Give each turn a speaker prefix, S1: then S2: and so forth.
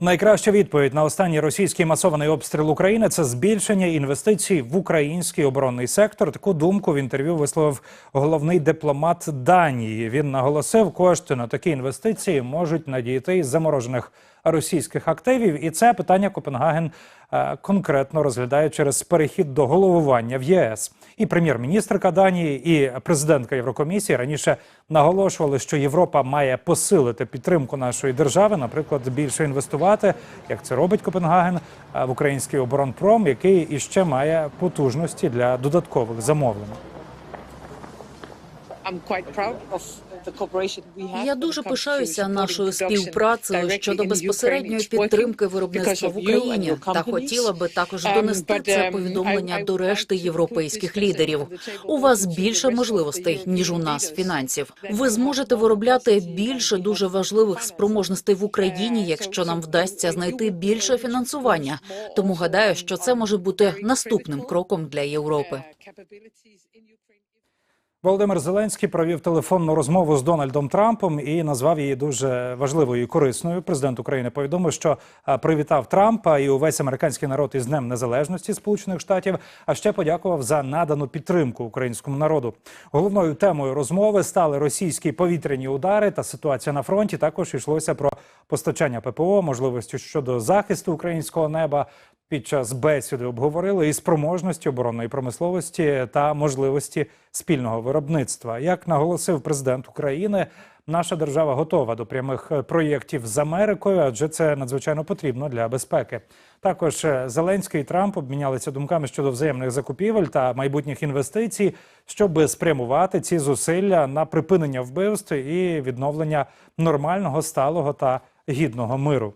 S1: Найкраща відповідь на останній російський масований обстріл України це збільшення інвестицій в український оборонний сектор. Таку думку в інтерв'ю висловив головний дипломат Данії. Він наголосив, кошти на такі інвестиції можуть надійти із заморожених російських активів, і це питання Копенгаген е, конкретно розглядає через перехід до головування в ЄС. І прем'єр-міністрка Данії, і президентка Єврокомісії раніше наголошували, що Європа має посилити підтримку нашої держави, наприклад, більше інвестувати, як це робить Копенгаген, е, в український оборонпром, який іще має потужності для додаткових замовлень.
S2: Я дуже пишаюся нашою співпрацею щодо безпосередньої підтримки виробництва в Україні та хотіла би також донести це повідомлення до решти європейських лідерів. У вас більше можливостей ніж у нас фінансів. Ви зможете виробляти більше дуже важливих спроможностей в Україні, якщо нам вдасться знайти більше фінансування. Тому гадаю, що це може бути наступним кроком для Європи.
S1: Володимир Зеленський провів телефонну розмову з Дональдом Трампом і назвав її дуже важливою і корисною. Президент України повідомив, що привітав Трампа і увесь американський народ із Днем Незалежності Сполучених Штатів. А ще подякував за надану підтримку українському народу. Головною темою розмови стали російські повітряні удари та ситуація на фронті. Також йшлося про постачання ППО, можливості щодо захисту українського неба. Під час бесіди обговорили і спроможності оборонної промисловості та можливості спільного виробництва. Як наголосив президент України, наша держава готова до прямих е, проєктів з Америкою, адже це надзвичайно потрібно для безпеки. Також е, Зеленський і Трамп обмінялися думками щодо взаємних закупівель та майбутніх інвестицій, щоб спрямувати ці зусилля на припинення вбивств і відновлення нормального, сталого та гідного миру.